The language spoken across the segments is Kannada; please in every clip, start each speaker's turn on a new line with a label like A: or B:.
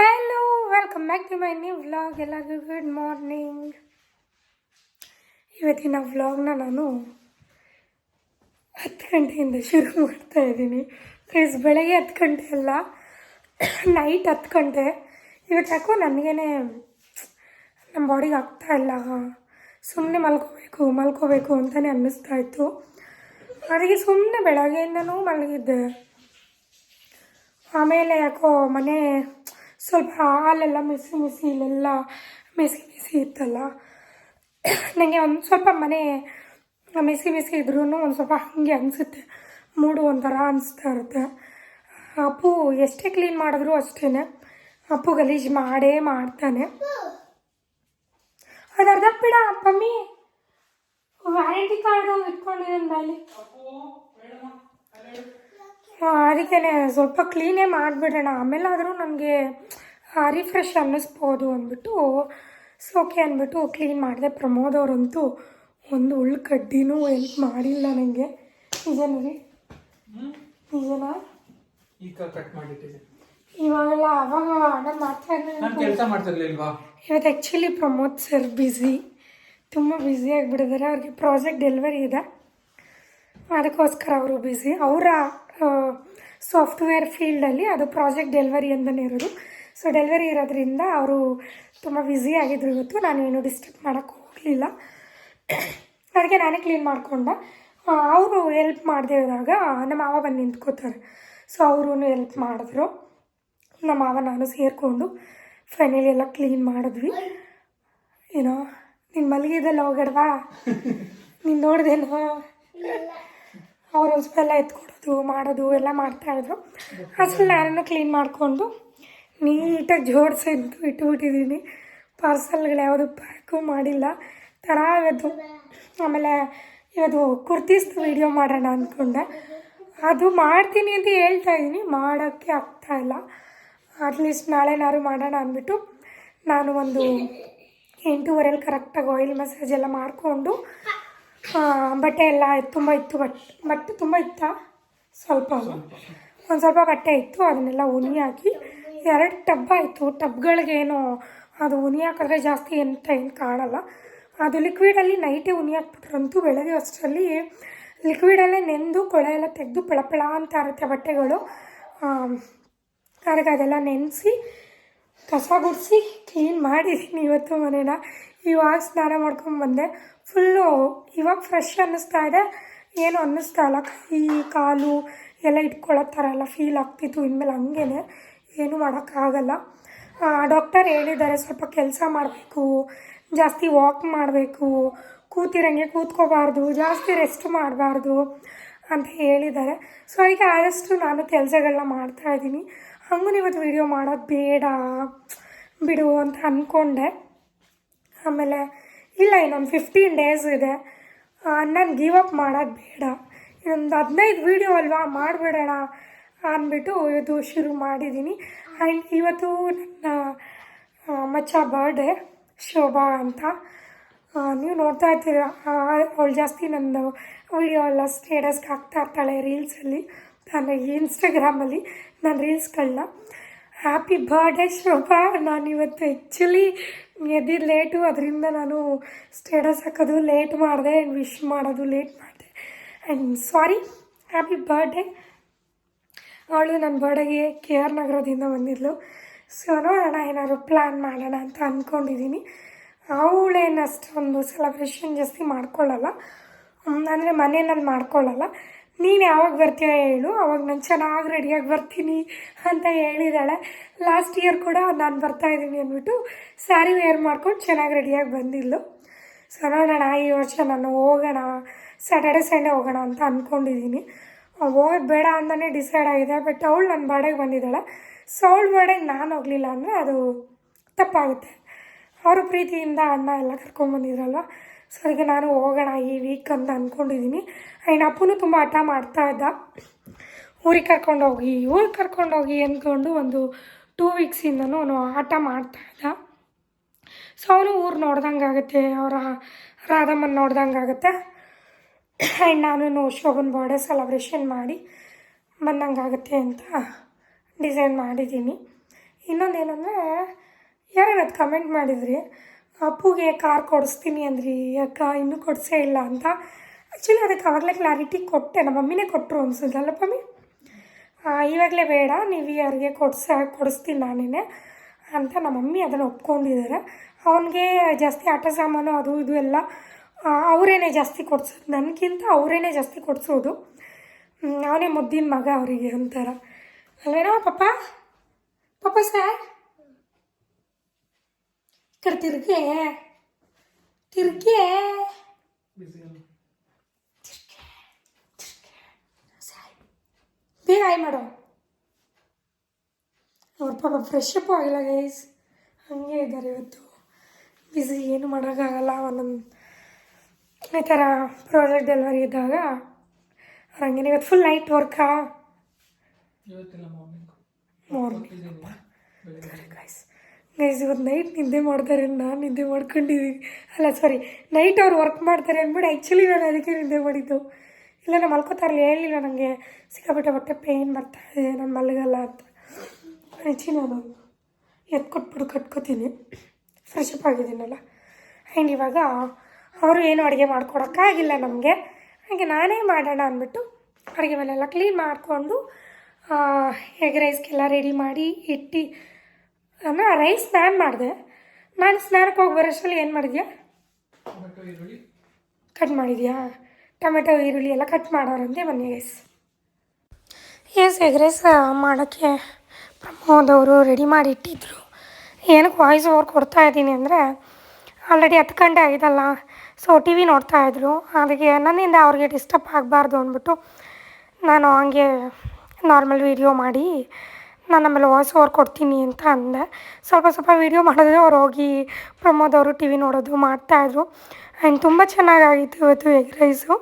A: Hello welcome back to my new vlog ಎಲ್ಲರಿಗೂ ಗುಡ್ ಮಾರ್ನಿಂಗ್ ಇವತ್ತಿನ ವ್ಲಾಗ್ನ ನಾನು ಹತ್ತು ಗಂಟೆಯಿಂದ ಶುರು ಮಾಡ್ತಾ ಇದ್ದೀನಿ. ಪ್ಲೀಸ್ ಬೆಳಗ್ಗೆ ಹತ್ತು ಗಂಟೆ ಅಲ್ಲ ನೈಟ್ ಹತ್ತು ಗಂಟೆ. ಇವತ್ತು ಯಾಕೋ ನನಗೇನೆ ನಮ್ಮ ಬಾಡಿಗೆ ಆಗ್ತಾ ಇಲ್ಲ. ಸುಮ್ಮನೆ ಮಲ್ಕೋಬೇಕು ಮಲ್ಕೋಬೇಕು ಅಂತಲೇ ಅನ್ನಿಸ್ತಾ ಇತ್ತು. ಅದಕ್ಕೆ ಸುಮ್ಮನೆ ಬೆಳಗ್ಗೆಯಿಂದನೂ ಮಲಗಿದ್ದೆ. ಆಮೇಲೆ ಯಾಕೋ ಮನೆ ಸ್ವಲ್ಪ ಹಾಲೆಲ್ಲ ಮಿಸಿ ಮಿಸಿ ಇಲ್ಲೆಲ್ಲ ಮಿಸಿ ಮಿಸಿ ಇತ್ತಲ್ಲ. ನನಗೆ ಒಂದು ಸ್ವಲ್ಪ ಮನೆ ಮಿಸಿ ಮಿಸಿ ಇದ್ರೂ ಒಂದು ಸ್ವಲ್ಪ ಹಾಗೆ ಅನಿಸುತ್ತೆ. ಮೂಡು ಒಂಥರ ಅನಿಸ್ತಾ ಇರುತ್ತೆ. ಅಪ್ಪು ಎಷ್ಟೇ ಕ್ಲೀನ್ ಮಾಡಿದ್ರು ಅಷ್ಟೇ ಅಪ್ಪು ಗಲೀಜು ಮಾಡೇ ಮಾಡ್ತಾನೆ. ಅದು ಅರ್ಧ ಬಿಡ ಪಮ್ಮಿ ವ್ಯಾರಂಟಿ ಕಾರ್ಡು ಇಟ್ಕೊಂಡಿದ್ದೀನಿ ಬಾಯಲ್ಲಿ ಅದಕ್ಕೆ ಸ್ವಲ್ಪ ಕ್ಲೀನೇ ಮಾಡಿಬಿಡೋಣ. ಆದರೂ ನನಗೆ ರಿಫ್ರೆಶ್ ಅನ್ನಿಸ್ಬೋದು ಅಂದ್ಬಿಟ್ಟು ಸೊ ಓಕೆ ಅಂದ್ಬಿಟ್ಟು ಕ್ಲೀನ್ ಮಾಡಿದೆ. ಪ್ರಮೋದ್ ಅವರಂತೂ ಒಂದು ಉಳ್ಳು ಕಡ್ಡಿನೂ ಹೆಲ್ಪ್ ಮಾಡಿಲ್ಲ ನನಗೆ ನಿಜನೇ? ರೀ ನಿಜನ ಇವಾಗೆಲ್ಲ ಅವಾಗ ಆರ್ಡರ್ ಮಾಡ್ತಾ
B: ಮಾಡ್ತಿರ್ಲಿಲ್ವಾ?
A: ಇವತ್ತು ಆ್ಯಕ್ಚುಲಿ ಪ್ರಮೋದ್ ಸರ್ ಬ್ಯುಸಿ ತುಂಬ ಬ್ಯುಸಿ ಆಗಿಬಿಟ್ಟಿದ್ದಾರೆ. ಅವ್ರಿಗೆ ಪ್ರಾಜೆಕ್ಟ್ ಡೆಲಿವರಿ ಇದೆ. ಅದಕ್ಕೋಸ್ಕರ ಅವರು ಬ್ಯುಸಿ ಅವರ ಸಾಫ್ಟ್ವೇರ್ ಫೀಲ್ಡಲ್ಲಿ ಅದು ಪ್ರಾಜೆಕ್ಟ್ ಡೆಲಿವರಿ ಅಂತಲೇ ಇರೋದು. ಸೊ ಡೆಲಿವರಿ ಇರೋದ್ರಿಂದ ಅವರು ತುಂಬ ಬ್ಯುಸಿ ಆಗಿದ್ರು ಇವತ್ತು. ನಾನೇನು ಡಿಸ್ಟರ್ಬ್ ಮಾಡೋಕ್ಕೆ ಹೋಗಲಿಲ್ಲ. ಅದಕ್ಕೆ ನಾನೇ ಕ್ಲೀನ್ ಮಾಡಿಕೊಂಡೆ. ಅವರು ಹೆಲ್ಪ್ ಮಾಡದೇ ಇದ್ದಾಗ ನಮ್ಮ ಮಾವ ಬಂದು ನಿಂತ್ಕೋತಾರೆ. ಸೊ ಅವರು ಹೆಲ್ಪ್ ಮಾಡಿದ್ರು. ನಮ್ಮ ಮಾವ ನಾನು ಸೇರಿಕೊಂಡು ಫೈನಲಿ ಎಲ್ಲ ಕ್ಲೀನ್ ಮಾಡಿದ್ವಿ. ಏನೋ ನೀನು ಮಲಗಿದ್ದಲ್ಲ ಹೋಗಡ್ವಾ ನೀನು ನೋಡ್ದೇನೋ? ಅವ್ರು ಎಲ್ಲ ಎತ್ಕೊಡೋದು, ಮಾಡೋದು, ಎಲ್ಲ ಮಾಡ್ತಾಯಿದ್ರು ಅಸಲು ನಾನು ಕ್ಲೀನ್ ಮಾಡಿಕೊಂಡು ನೀಟಾಗಿ ಜೋಡಿಸಿದ್ದು, ಇಟ್ಬಿಟ್ಟಿದ್ದೀನಿ. ಪಾರ್ಸಲ್ಗಳು ಯಾವುದು ಪ್ಯಾಕು ಮಾಡಿಲ್ಲ. ಥರ ಇವತ್ತು, ಆಮೇಲೆ ಇವತ್ತು ಕುರ್ತೀಸ್ದು ವೀಡಿಯೋ ಮಾಡೋಣ ಅಂದ್ಕೊಂಡೆ ಅದು ಮಾಡ್ತೀನಿ ಅಂತ ಹೇಳ್ತಾ ಇದ್ದೀನಿ. ಮಾಡೋಕ್ಕೆ ಆಗ್ತಾಯಿಲ್ಲ ಅಟ್ಲೀಸ್ಟ್ ನಾಳೆನಾದ್ರು ಮಾಡೋಣ ಅಂದ್ಬಿಟ್ಟು ನಾನು ಒಂದು ಎಂಟೂವರೆಯಲ್ಲಿ ಕರೆಕ್ಟಾಗಿ ಆಯಿಲ್ ಮಸಾಜ್ ಎಲ್ಲ ಮಾಡಿಕೊಂಡು ಬಟ್ಟೆ ಎಲ್ಲ ತುಂಬ ಇತ್ತು, ಬಟ್, ಬಟ್ಟೆ ತುಂಬ ಇತ್ತಾ? ಸ್ವಲ್ಪ ಒಂದು ಸ್ವಲ್ಪ ಬಟ್ಟೆ ಇತ್ತು, ಅದನ್ನೆಲ್ಲ ಉನಿ ಹಾಕಿ, ಎರಡು ಟಬ್ ಆಯಿತು. ಟಬ್ಗಳಿಗೇನು ಅದು ಉನಿ ಹಾಕಿದ್ರೆ ಜಾಸ್ತಿ ಎಂತ ಏನು ಕಾಣಲ್ಲ. ಅದು ಲಿಕ್ವಿಡಲ್ಲಿ ನೈಟೇ ಉನಿ ಹಾಕ್ಬಿಟ್ರಂತೂ ಬೆಳಗ್ಗೆ ಅಷ್ಟರಲ್ಲಿ ಲಿಕ್ವಿಡಲ್ಲೇ ನೆಂದು ಕೊಳೆ ಎಲ್ಲ ತೆಗೆದು ಪಳಪಳ ಅಂತ ಇರುತ್ತೆ ಬಟ್ಟೆಗಳು. ಅದಕ್ಕೆ ಅದೆಲ್ಲ ನೆನೆಸಿ, ಕಸ ಗುಡಿಸಿ ಕ್ಲೀನ್ ಮಾಡಿದ್ದೀನಿ ಇವತ್ತು ಮನೇನ. ಇವಾಗ ಸ್ನಾನ ಮಾಡ್ಕೊಂಬಂದೆ ಫುಲ್ಲು ಇವಾಗ ಫ್ರೆಶ್ ಅನ್ನಿಸ್ತಾ ಇದೆ. ಏನು ಅನ್ನಿಸ್ತಾ ಇಲ್ಲ. ಕೈ, ಕಾಲು ಎಲ್ಲ ಇಟ್ಕೊಳ್ಳೋ ಥರ ಎಲ್ಲ ಫೀಲ್ ಆಗ್ತಿತ್ತು ಇನ್ಮೇಲೆ ಹಂಗೇನೆ. ಏನು ಮಾಡೋಕ್ಕಾಗಲ್ಲ ಡಾಕ್ಟರ್ ಹೇಳಿದ್ದಾರೆ ಸ್ವಲ್ಪ ಕೆಲಸ ಮಾಡಬೇಕು, ಜಾಸ್ತಿ ವಾಕ್ ಮಾಡಬೇಕು, ಕೂತಿರಂಗೆ ಕೂತ್ಕೋಬಾರ್ದು, ಜಾಸ್ತಿ ರೆಸ್ಟ್ ಮಾಡಬಾರ್ದು ಅಂತ ಹೇಳಿದ್ದಾರೆ. ಸೊ ಅದಕ್ಕೆ ಆದಷ್ಟು ನಾನು ಕೆಲಸಗಳನ್ನ ಮಾಡ್ತಾಯಿದ್ದೀನಿ ಹಂಗೂ ಇವತ್ತು ವೀಡಿಯೋ ಮಾಡೋದು ಬೇಡ ಬಿಡು ಅಂತ ಅಂದ್ಕೊಂಡೆ ಆಮೇಲೆ ಇಲ್ಲ, ಇನ್ನೊಂದು ಫಿಫ್ಟೀನ್ ಡೇಸ್ ಇದೆ. ನಾನು ಗಿವ್ ಅಪ್ ಮಾಡೋದು ಬೇಡ. ಇನ್ನೊಂದು ಹದಿನೈದು ವೀಡಿಯೋ ಅಲ್ವಾ? ಮಾಡಿಬಿಡೋಣ ಅಂದ್ಬಿಟ್ಟು ಇವತ್ತು ಶುರು ಮಾಡಿದ್ದೀನಿ ಆ್ಯಂಡ್ ಇವತ್ತು ನನ್ನ ಮಚ್ಚ ಬರ್ಡೇ ಶೋಭಾ ಅಂತ. ನೀವು ನೋಡ್ತಾ ಇರ್ತೀರ? ಅವಳು ಜಾಸ್ತಿ ನಂದು ವೀಡಿಯೋ ಎಲ್ಲ ಸ್ಟೇಟಸ್ಗೆ ಹಾಕ್ತಾ ಇರ್ತಾಳೆ ರೀಲ್ಸಲ್ಲಿ ನನಗೆ ಇನ್ಸ್ಟಾಗ್ರಾಮಲ್ಲಿ ನಾನು ರೀಲ್ಸ್ಗಳನ್ನ ಹ್ಯಾಪಿ ಬರ್ಡೇ ಶೋಭಾ ನಾನಿವತ್ತು ಆ್ಯಕ್ಚುಲಿ ಎದ್ದಿದ್ದು ಲೇಟು ಅದರಿಂದ ನಾನು ಸ್ಟೇಟಸ್ ಹಾಕೋದು ಲೇಟ್ ಮಾಡಿದೆ ವಿಶ್ ಮಾಡೋದು ಲೇಟ್ ಮಾಡಿದೆ. ಆ್ಯಂಡ್ ಸಾರಿ ಹ್ಯಾಪಿ ಬರ್ಡೇ ಅವಳು ನನ್ನ ಬರ್ಡೇಗೆ ಕೆ ಆರ್ ನಗರದಿಂದ ಬಂದಿದ್ಲು. ಸೊ ನೋಡೋಣ, ಏನಾದ್ರು ಪ್ಲ್ಯಾನ್ ಮಾಡೋಣ ಅಂತ ಅಂದ್ಕೊಂಡಿದ್ದೀನಿ ಅವಳೇನು ಅಷ್ಟೊಂದು ಸೆಲೆಬ್ರೇಷನ್ ಜಾಸ್ತಿ ಮಾಡ್ಕೊಳ್ಳಲ್ಲ. ಅಂದರೆ ಮನೆಯಲ್ಲಿ ಮಾಡ್ಕೊಳ್ಳಲ್ಲ. ನೀನು ಯಾವಾಗ ಬರ್ತೀಯ ಹೇಳು, ಅವಾಗ ನಾನು ಚೆನ್ನಾಗಿ ರೆಡಿಯಾಗಿ ಬರ್ತೀನಿ ಅಂತ ಹೇಳಿದಾಳೆ. ಲಾಸ್ಟ್ ಇಯರ್ ಕೂಡ ನಾನು ಬರ್ತಾ ಇದ್ದೀನಿ ಅಂದ್ಬಿಟ್ಟು ಸ್ಯಾರಿ ವೇರ್ ಮಾಡ್ಕೊಂಡು ಚೆನ್ನಾಗಿ ರೆಡಿಯಾಗಿ ಬಂದಿದ್ಲು. ಸೊ ನೋಡೋಣ, ಈ ವರ್ಷ ನಾನು ಹೋಗೋಣ ಸ್ಯಾಟರ್ಡೆ ಸಂಡೇ ಹೋಗೋಣ ಅಂತ ಅಂದ್ಕೊಂಡಿದ್ದೀನಿ ಹೋಗೋದು ಬೇಡ ಅಂತಲೇ ಡಿಸೈಡ್ ಆಗಿದೆ ಬಟ್ ಅವಳು ನನ್ನ ಬಾಡೆಗೆ ಬಂದಿದ್ದಾಳೆ. ಸೊ ಅವಳ ಬಾಡೆಗೆ ನಾನು ಹೋಗಲಿಲ್ಲ ಅಂದರೆ ಅದು ತಪ್ಪಾಗುತ್ತೆ. ಅವರು ಪ್ರೀತಿಯಿಂದ ಅಣ್ಣ ಎಲ್ಲ ಕರ್ಕೊಂಬಂದಿದ್ರಲ್ಲ ಸೊ ಅದಕ್ಕೆ ನಾನು ಹೋಗೋಣ ಈ ವೀಕ್ ಅಂತ ಅಂದ್ಕೊಂಡಿದ್ದೀನಿ ಆ್ಯಂಡ್ ಅಪ್ಪನೂ ತುಂಬ ಹಠ ಮಾಡ್ತಾ ಇದ್ದ. ಊರಿಗೆ ಕರ್ಕೊಂಡೋಗಿ ಊರಿಗೆ ಕರ್ಕೊಂಡೋಗಿ ಅಂದ್ಕೊಂಡು ಒಂದು ಟೂ ವೀಕ್ಸಿಂದನೂ ಅವನು ಆಟ ಮಾಡ್ತಾ ಇದ್ದ. ಸೊ ಅವನು ಊರು ನೋಡ್ದಂಗಾಗುತ್ತೆ ಅವರ ರಾಧಮ್ಮನ ನೋಡ್ದಂಗೆ ಆಗುತ್ತೆ. ಆ್ಯಂಡ್ ನಾನು ಶೋಭನ್ ಬರ್ಡೇ ಸೆಲೆಬ್ರೇಷನ್ ಮಾಡಿ ಬಂದಂಗಾಗುತ್ತೆ ಅಂತ ಡಿಸೈನ್ ಮಾಡಿದ್ದೀನಿ ಇನ್ನೊಂದೇನೆಂದರೆ ಅದು ಕಮೆಂಟ್ ಮಾಡಿದ್ರಿ? ಅಪ್ಪುಗೆ ಕಾರ್ ಕೊಡಿಸ್ತೀನಿ ಅಂದ್ರಿ, ಅಕ್ಕ ಇನ್ನೂ ಕೊಡಿಸೇ ಇಲ್ಲ ಅಂತ. ಆ್ಯಕ್ಚುಲಿ ಅದಕ್ಕೆ ಆವಾಗಲೇ ಕ್ಲಾರಿಟಿ ಕೊಟ್ಟೆ, ನಮ್ಮ ಮಮ್ಮಿನೇ ಕೊಟ್ಟರು ಅನ್ಸುತ್ತಲ್ಲ ಮಮ್ಮಿ ಇವಾಗಲೇ ಬೇಡ, ನೀವು ಯಾರಿಗೆ ಕೊಡ್ಸ, ಕೊಡಿಸ್ತೀನಿ ನಾನೇ ಅಂತ ನಮ್ಮ ಮಮ್ಮಿ ಅದನ್ನು ಒಪ್ಕೊಂಡಿದ್ದಾರೆ. ಅವನಿಗೆ ಜಾಸ್ತಿ ಆಟ ಸಾಮಾನು ಅದು ಇದು ಎಲ್ಲ ಅವರೇನೆ ಜಾಸ್ತಿ ಕೊಡ್ಸೋದು ನನಗಿಂತ ಅವರೇನೆ ಜಾಸ್ತಿ ಕೊಡಿಸೋದು. ಅವನೇ ಮುದ್ದಿನ ಮಗ ಅವರಿಗೆ ಅಂತಾರೆ ಅಲ್ವೇನೋ ಪಪ್ಪ ಪಪ್ಪ ಸರ್? ಕಡೆ
B: తిరిగే తిరిగే
A: ಬೇಗ ಆಯ್ ಮಾಡು. ಅವ್ರ ಪಾಪ ಫ್ರೆಶ್ ಅಪ್ ಆಗಿಲ್ಲ ಗೈಸ್ ಹಾಗೆ ಇದ್ದಾರೆ ಇವತ್ತು. ಬಿಸಿ ಏನು ಮಾಡೋಕ್ಕಾಗಲ್ಲ ಒಂದೊಂದು ಈ ಥರ ಪ್ರಾಜೆಕ್ಟ್ ಡೆಲಿವರಿ ಇದ್ದಾಗ. ಅವ್ರು ಹಂಗೇನೆ ಇವತ್ತು ಫುಲ್ ನೈಟ್ ವರ್ಕಾ
B: ಮಾರ್ನಿಂಗ್
A: ಗೈಸ್ ಗೈಸ್ ಇವತ್ತು ನೈಟ್ ನಿದ್ದೆ ಮಾಡ್ತಾರೆ, ನಾನು ನಿದ್ದೆ ಮಾಡ್ಕೊಂಡಿದ್ದೀನಿ ಅಲ್ಲ ಸಾರಿ ನೈಟ್ ಅವ್ರು ವರ್ಕ್ ಮಾಡ್ತಾರೆ ಅಂದ್ಬಿಟ್ಟು ಆ್ಯಕ್ಚುಲಿ ನಾನು ಅದಕ್ಕೆ ನಿದ್ದೆ ಮಾಡಿದ್ದು. ಇಲ್ಲ, ನಾನು ಮಲ್ಕೋತಾರಲ್ಲ ಹೇಳಿಲ್ಲ ನನಗೆ ಸಿಕ್ಕಾಬಿಟ್ಟೆ ಹೊಟ್ಟೆ ಪೇಯ್ನ್ ಇದೆ, ನಾನು ಮಲಗಲ್ಲ ಅಂತ. ಹೆಚ್ಚಿ ನಾನು ಎತ್ಕೊಟ್ಬಿಟ್ಟು ಕಟ್ಕೋತೀನಿ. ಫ್ರೆಶ್ ಅಪ್ ಆಗಿದ್ದೀನಲ್ಲ. ಆ್ಯಂಡ್ ಇವಾಗ ಅವರು ಏನು ಅಡುಗೆ ಮಾಡ್ಕೊಡೋಕ್ಕಾಗಿಲ್ಲ ನಮಗೆ. ಹಾಗೆ ನಾನೇ ಮಾಡೋಣ ಅಂದ್ಬಿಟ್ಟು ಅಡುಗೆ ಮನೆಯೆಲ್ಲ ಕ್ಲೀನ್ ಮಾಡಿಕೊಂಡು ಎಗ್ ರೈಸ್ಗೆಲ್ಲ ರೆಡಿ ಮಾಡಿ ಇಟ್ಟು ಅಂದರೆ ರೈಸ್ ನಾನು ಮಾಡಿದೆ. ನಾನು ಸ್ನಾನಕ್ಕೆ ಹೋಗಿ ಬರೋಷ್ಟರಲ್ಲಿ ಏನು ಮಾಡಿದ್ಯಾ? ಕಟ್ ಮಾಡಿದ್ಯಾ? ಟೊಮೆಟೊ ಈರುಳ್ಳಿ ಎಲ್ಲ ಕಟ್ ಮಾಡೋರಂತೆ ಬನ್ನಿ ಗೈಸ್ ಎಸ್ ಎಗ್ ರೈಸ್ ಮಾಡೋಕ್ಕೆ ಪ್ರಮೋದ್ ಅವರು ರೆಡಿ ಮಾಡಿ ಇಟ್ಟಿದ್ರು. ಏನಕ್ಕೆ ವಾಯ್ಸ್ ಓವರ್ ಕೊಡ್ತಾ ಇದ್ದೀನಿ ಅಂದರೆ ಆಲ್ರೆಡಿ ಹತ್ತು ಗಂಟೆ ಆಗಿದಲ್ಲ ಸೊ ಟಿ ವಿ ನೋಡ್ತಾಯಿದ್ರು ಅದಕ್ಕೆ ನನ್ನಿಂದ ಅವ್ರಿಗೆ ಡಿಸ್ಟರ್ಬ್ ಆಗಬಾರ್ದು ಅಂದ್ಬಿಟ್ಟು ನಾನು ಹಂಗೆ ನಾರ್ಮಲ್ ವೀಡಿಯೋ ಮಾಡಿ ನಾನು ಆಮೇಲೆ ವಾಯ್ಸ್ ಓವರ್ ಕೊಡ್ತೀನಿ ಅಂತ ಅಂದೆ. ಸ್ವಲ್ಪ ಸ್ವಲ್ಪ ವೀಡಿಯೋ ಮಾಡಿದ್ರೆ ಅವ್ರು ಹೋಗಿ ಪ್ರಮೋದ್ ಅವರು ಟಿ ವಿ ನೋಡೋದು ಮಾಡ್ತಾಯಿದ್ರು ಆ್ಯಂಡ್ ತುಂಬ ಚೆನ್ನಾಗಾಗಿತ್ತು ಇವತ್ತು ಎಗ್ ರೈಸು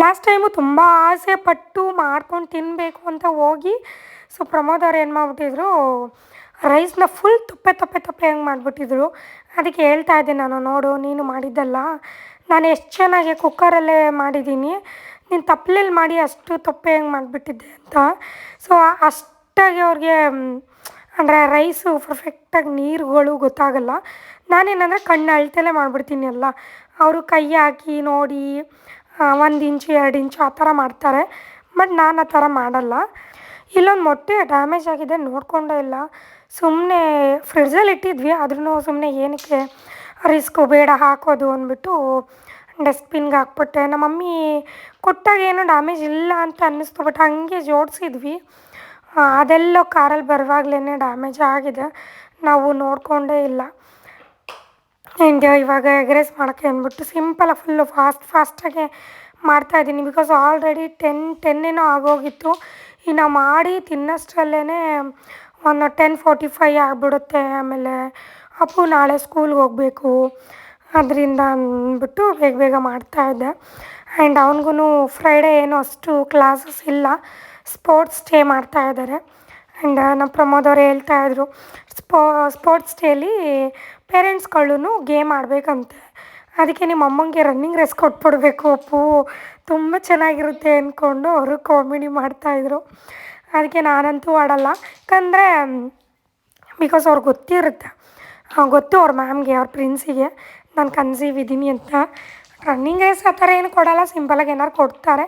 A: ಲಾಸ್ಟ್ ಟೈಮು ತುಂಬ ಆಸೆ ಪಟ್ಟು ಮಾಡ್ಕೊಂಡು ತಿನ್ನಬೇಕು ಅಂತ ಹೋಗಿ ಸೊ ಪ್ರಮೋದ್ ಅವ್ರು ಏನು ಮಾಡಿಬಿಟ್ಟಿದ್ರು ರೈಸ್ನ ಫುಲ್ ತುಪ್ಪೆ ತಪ್ಪೆ ತಪ್ಪೆ ಹೆಂಗೆ ಮಾಡಿಬಿಟ್ಟಿದ್ರು. ಅದಕ್ಕೆ ಹೇಳ್ತಾ ಇದ್ದೆ ನಾನು, ನೋಡು, ನೀನು ಮಾಡಿದ್ದಲ್ಲ. ನಾನು ಎಷ್ಟು ಚೆನ್ನಾಗಿ ಕುಕ್ಕರಲ್ಲೇ ಮಾಡಿದ್ದೀನಿ. ನೀನು ತಪ್ಪಲೆಲ್ಲಿ ಮಾಡಿ ಅಷ್ಟು ತಪ್ಪೆ ಹೆಂಗೆ ಮಾಡಿಬಿಟ್ಟಿದ್ದೆ ಅಂತ. ಸೊ ಅಷ್ಟಾಗಿ ಅವ್ರಿಗೆ ಅಂದರೆ ರೈಸು ಪರ್ಫೆಕ್ಟಾಗಿ ನೀರುಗಳು ಗೊತ್ತಾಗಲ್ಲ. ನಾನೇನಂದರೆ ಕಣ್ಣು ಅಳ್ತಲೇ ಮಾಡಿಬಿಡ್ತೀನಿ ಎಲ್ಲ. ಅವರು ಕೈ ಹಾಕಿ ನೋಡಿ ಒಂದು ಇಂಚು, ಎರಡು ಇಂಚು ಆ ಥರ ಮಾಡ್ತಾರೆ. ಬಟ್ ನಾನು ಆ ಥರ ಮಾಡಲ್ಲ. ಇಲ್ಲೊಂದು ಮೊಟ್ಟೆ ಡ್ಯಾಮೇಜ್ ಆಗಿದೆ ನೋಡಿಕೊಂಡೇ ಇಲ್ಲ. ಸುಮ್ಮನೆ ಫ್ರಿಡ್ಜಲ್ಲಿ ಇಟ್ಟಿದ್ವಿ ಆದ್ರೂ ಸುಮ್ಮನೆ ಏನಕ್ಕೆ ರಿಸ್ಕು ಬೇಡ ಹಾಕೋದು ಅಂದ್ಬಿಟ್ಟು ಡಸ್ಟ್ಬಿನ್ಗೆ ಹಾಕ್ಬಿಟ್ಟೆ. ನಮ್ಮ ಮಮ್ಮಿ ಕೊಟ್ಟಾಗ ಏನೂ ಡ್ಯಾಮೇಜ್ ಇಲ್ಲ ಅಂತ ಅನ್ನಿಸ್ತು, ಬಟ್ ಹಂಗೆ ಜೋಡಿಸಿದ್ವಿ. ಅದೆಲ್ಲೋ ಕಾರಲ್ಲಿ ಬರುವಾಗ್ಲೇ ಡ್ಯಾಮೇಜ್ ಆಗಿದೆ. ನಾವು ನೋಡಿಕೊಂಡೇ ಇಲ್ಲ. ಆ್ಯಂಡ್ ಇವಾಗ ಎಗ್ ರೈಸ್ ಮಾಡೋಕ್ಕೆ ಅಂದ್ಬಿಟ್ಟು ಸಿಂಪಲಾಗಿ ಫುಲ್ಲು ಫಾಸ್ಟ್, ಫಾಸ್ಟಾಗೆ ಮಾಡ್ತಾಯಿದ್ದೀನಿ ಬಿಕಾಸ್ ಆಲ್ರೆಡಿ ಟೆನ್ ಟೆನ್ನೇನೋ ಆಗೋಗಿತ್ತು. ಇನ್ನು ಮಾಡಿ ತಿನ್ನೋಷ್ಟರಲ್ಲೇ ಒಂದು ಟೆನ್ ಫೋರ್ಟಿ ಫೈ ಆಗಿಬಿಡುತ್ತೆ. ಆಮೇಲೆ ಅಪ್ಪು ನಾಳೆ ಸ್ಕೂಲ್ಗೆ ಹೋಗಬೇಕು. ಅದರಿಂದ ಅಂದ್ಬಿಟ್ಟು ಬೇಗ ಬೇಗ ಮಾಡ್ತಾಯಿದ್ದೆ ಆ್ಯಂಡ್ ಅವ್ನಿಗೂ ಫ್ರೈಡೇ ಏನು ಅಷ್ಟು ಕ್ಲಾಸಸ್ ಇಲ್ಲ. ಸ್ಪೋರ್ಟ್ಸ್ ಡೇ ಮಾಡ್ತಾಯಿದ್ದಾರೆ ಆ್ಯಂಡ್ ನಮ್ಮ ಪ್ರಮೋದ್ ಅವರು ಹೇಳ್ತಾಯಿದ್ರು ಸ್ಪೋ ಸ್ಪೋರ್ಟ್ಸ್ ಡೇಲಿ ಪೇರೆಂಟ್ಸ್ಗಳೂ ಗೇಮ್ ಆಡಬೇಕಂತೆ. ಅದಕ್ಕೆ ನಿಮ್ಮ ಅಮ್ಮಂಗೆ ರನ್ನಿಂಗ್ ರೇಸ್ ಕೊಟ್ಬಿಡ್ಬೇಕು ಅಪ್ಪು ತುಂಬ ಚೆನ್ನಾಗಿರುತ್ತೆ ಅಂದ್ಕೊಂಡು ಅವರು ಕಾಮಿಡಿ ಮಾಡ್ತಾಯಿದ್ರು ಅದಕ್ಕೆ ನಾನಂತೂ ಆಡಲ್ಲ. ಯಾಕಂದರೆ ಬಿಕಾಸ್ ಅವ್ರಿಗೆ ಗೊತ್ತಿರುತ್ತೆ. ಗೊತ್ತು ಅವ್ರ ಮ್ಯಾಮ್ಗೆ ಅವ್ರ ಪ್ರಿನ್ಸಿಗೆ ನಾನು ಕನ್ಸೀವ್ ಇದ್ದೀನಿ ಅಂತ. ರನ್ನಿಂಗ್ ರೇಸ್ ಆ ಥರ ಏನು ಕೊಡಲ್ಲ ಸಿಂಪಲಾಗಿ ಏನಾರು ಕೊಡ್ತಾರೆ.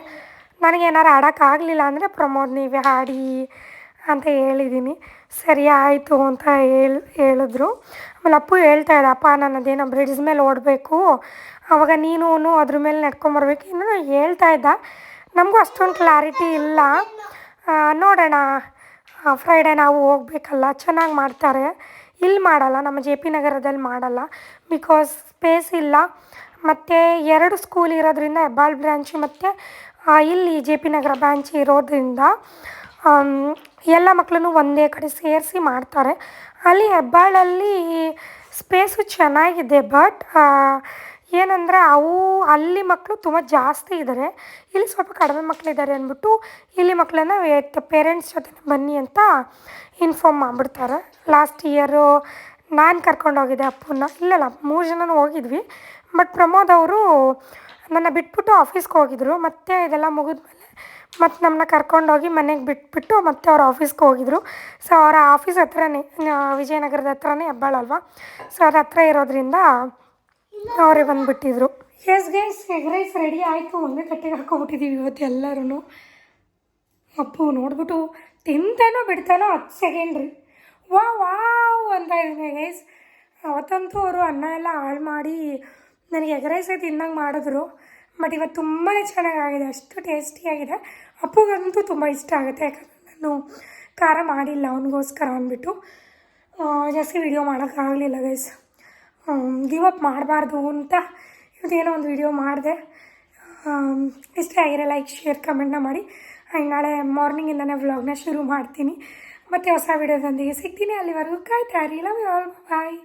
A: ನನಗೆ ಏನಾರು ಆಡೋಕ್ಕಾಗಲಿಲ್ಲ ಅಂದರೆ ಪ್ರಮೋದ್ ನೀವೇ ಆಡಿ ಅಂತ ಹೇಳಿದ್ದೀನಿ. ಸರಿ, ಆಯಿತು ಅಂತ ಹೇಳಿ, ಹೇಳಿದ್ರು. ಆಮೇಲೆ ಅಪ್ಪು ಹೇಳ್ತಾ ಇದ್ದ, ಅಪ್ಪ, ನಾನು ಅದೇನೋ ಬ್ರಿಡ್ಜ್ ಮೇಲೆ ಓಡಬೇಕು. ಆವಾಗ ನೀನು ಅದ್ರ ಮೇಲೆ ನಡ್ಕೊಂಬರ್ಬೇಕು. ಇನ್ನೂ ಹೇಳ್ತಾ ಇದ್ದ, ನಮಗೂ ಅಷ್ಟೊಂದು ಕ್ಲಾರಿಟಿ ಇಲ್ಲ. ನೋಡೋಣ. ಫ್ರೈಡೇ ನಾವು ಹೋಗ್ಬೇಕಲ್ಲ, ಚೆನ್ನಾಗಿ ಮಾಡ್ತಾರೆ. ಇಲ್ಲಿ ಮಾಡಲ್ಲ, ನಮ್ಮ ಜೆ ಪಿ ನಗರದಲ್ಲಿ ಮಾಡಲ್ಲ. ಬಿಕಾಸ್ ಸ್ಪೇಸ್ ಇಲ್ಲ. ಮತ್ತು ಎರಡು ಸ್ಕೂಲ್ ಇರೋದ್ರಿಂದ ಹೆಬ್ಬಾಳ್ ಬ್ರ್ಯಾಂಚ್ ಮತ್ತು ಇಲ್ಲಿ ಜೆ ಪಿ ನಗರ ಬ್ರ್ಯಾಂಚ್ ಇರೋದ್ರಿಂದ ಎಲ್ಲ ಮಕ್ಕಳನ್ನು ಒಂದೇ ಕಡೆ ಸೇರಿಸಿ ಮಾಡ್ತಾರೆ. ಅಲ್ಲಿ ಹೆಬ್ಬಾಳಲ್ಲಿ ಸ್ಪೇಸು ಚೆನ್ನಾಗಿದೆ ಬಟ್ ಏನಂದರೆ ಅವು, ಅಲ್ಲಿ ಮಕ್ಕಳು ತುಂಬ ಜಾಸ್ತಿ ಇದ್ದಾರೆ ಇಲ್ಲಿ ಸ್ವಲ್ಪ ಕಡಿಮೆ ಮಕ್ಕಳಿದ್ದಾರೆ ಅಂದ್ಬಿಟ್ಟು, ಇಲ್ಲಿ ಮಕ್ಕಳನ್ನ ಪೇರೆಂಟ್ಸ್ ಜೊತೆ ಬನ್ನಿ ಅಂತ ಇನ್ಫಾರ್ಮ್ ಮಾಡಿಬಿಡ್ತಾರೆ. ಲಾಸ್ಟ್ ಇಯರು ನಾನು ಕರ್ಕೊಂಡೋಗಿದ್ದೆ ಅಪ್ಪನ್ನ. ಇಲ್ಲಲ್ಲ, ಮೂರು ಜನನೂ ಹೋಗಿದ್ವಿ. ಬಟ್ ಪ್ರಮೋದ್ ಅವರು ನನ್ನ ಬಿಟ್ಬಿಟ್ಟು ಆಫೀಸ್ಗೆ ಹೋಗಿದ್ರು. ಮತ್ತೆ ಇದೆಲ್ಲ ಮುಗಿದ್ಮೇಲೆ ಮತ್ತು ನಮ್ಮನ್ನ ಕರ್ಕೊಂಡೋಗಿ ಮನೆಗೆ ಬಿಟ್ಬಿಟ್ಟು ಮತ್ತೆ ಅವ್ರ ಆಫೀಸ್ಗೆ ಹೋಗಿದ್ರು. ಸೊ ಅವರ ಆಫೀಸ್ ಹತ್ರನೇ ವಿಜಯನಗರದ ಹತ್ರನೇ ಹೆಬ್ಬಾಳ ಅಲ್ವಾ? ಸೊ ಅದ್ರ ಹತ್ರ ಇರೋದ್ರಿಂದ ಅವರೇ ಬಂದುಬಿಟ್ಟಿದ್ರು. Yes guys egg rice ready ಆಯಿತು. ಒಂದೇ ತಟ್ಟೆಗೆ ಹಾಕೊಂಬಿಟ್ಟಿದ್ದೀವಿ ಇವತ್ತು ಎಲ್ಲರೂ ಅಪ್ಪು ನೋಡ್ಬಿಟ್ಟು ತಿಂತಾನೋ ಬಿಡ್ತಾನೋ ಹತ್ತು ಸೆಕೆಂಡ್ ರೀ. ವಾ ವಾವ್ ಅಂತ ಇದ್ದೀನಿ ಗೈಸ್ ಅವತ್ತಂತೂ ಅವರು ಅನ್ನ ಎಲ್ಲ ಹಾಳು ಮಾಡಿ ನನಗೆ ಎಗ್ ರೈಸೇ ತಿನ್ನಂಗೆ ಮಾಡಿದ್ರು. ಬಟ್ ಇವತ್ತು ತುಂಬಾ ಚೆನ್ನಾಗಾಗಿದೆ, ಅಷ್ಟು ಟೇಸ್ಟಿಯಾಗಿದೆ ಅಪ್ಪಗಂತೂ ತುಂಬ ಇಷ್ಟ ಆಗುತ್ತೆ, ಯಾಕಂದರೆ ನಾನು ಖಾರ ಮಾಡಿಲ್ಲ ಅವನಿಗೋಸ್ಕರ ಅಂದ್ಬಿಟ್ಟು. ಜಾಸ್ತಿ ವಿಡಿಯೋ ಮಾಡೋಕ್ಕಾಗಲಿಲ್ಲ ಗೈಸ್ ಗಿವ್ ಅಪ್ ಮಾಡಬಾರ್ದು ಅಂತ ಇವತ್ತೇನೋ ಒಂದು ವಿಡಿಯೋ ಮಾಡಿದೆ. ಇಷ್ಟ ಆಗಿರೋ ಲೈಕ್ ಶೇರ್ ಕಮೆಂಟ್ನ ಮಾಡಿ. ಆ್ಯಂಡ್ ನಾಳೆ ಮಾರ್ನಿಂಗಿಂದನೇ ವ್ಲಾಗ್ನ ಶುರು ಮಾಡ್ತೀನಿ. ಮತ್ತು ಹೊಸ ವಿಡಿಯೋದೊಂದಿಗೆ ಸಿಗ್ತೀನಿ ಅಲ್ಲಿವರೆಗೂ. ಕಾಯ್ತಾ ಇರಿ. Love you all bye